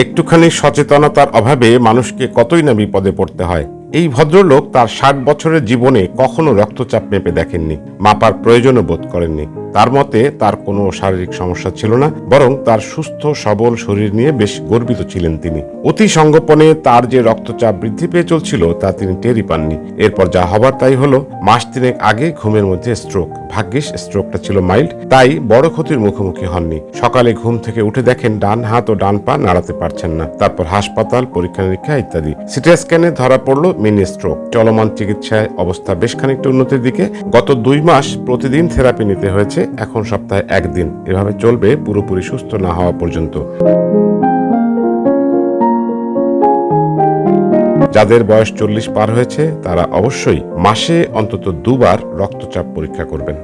একটুখানি সচেতনতার অভাবে মানুষকে কতই না বিপদে পড়তে হয়। এই ভদ্রলোক তার ষাট বছরের জীবনে কখনো রক্তচাপ মেপে দেখেননি, মাপার প্রয়োজনও বোধ করেননি। তার মতে তার কোনো শারীরিক সমস্যা ছিল না, বরং তার সুস্থ, সবল শরীর নিয়ে বেশ গর্বিত ছিলেন তিনি। অতি সঙ্গোপনে তার যে রক্তচাপ বৃদ্ধি পেয়ে চলছিল তা তিনি টেরই পাননি। এরপর যা হবার তাই হলো, মাস তিনেক আগে ঘুমের মধ্যে স্ট্রোক ভাগ্যিস স্ট্রোকটা ছিল মাইল্ড, তাই বড় ক্ষতির মুখোমুখি হননি। সকালে ঘুম থেকে উঠে দেখেন ডান হাত ও ডান পা নাড়াতে পারছেন না। তারপর হাসপাতাল, পরীক্ষা নিরীক্ষা ইত্যাদি। সিটি স্ক্যানে ধরা পড়ল মিনি স্ট্রোক। চলমান চিকিৎসায় অবস্থা বেশ খানিকটা উন্নতির দিকে। গত দুই মাস প্রতিদিন থেরাপি নিতে হয়েছে, এখন সপ্তাহে একদিন। এভাবে চলবে পুরোপুরি সুস্থ না হওয়া পর্যন্ত। যাদের বয়স চল্লিশ পার হয়েছে তারা অবশ্যই মাসে অন্তত দুবার রক্তচাপ পরীক্ষা করবেন।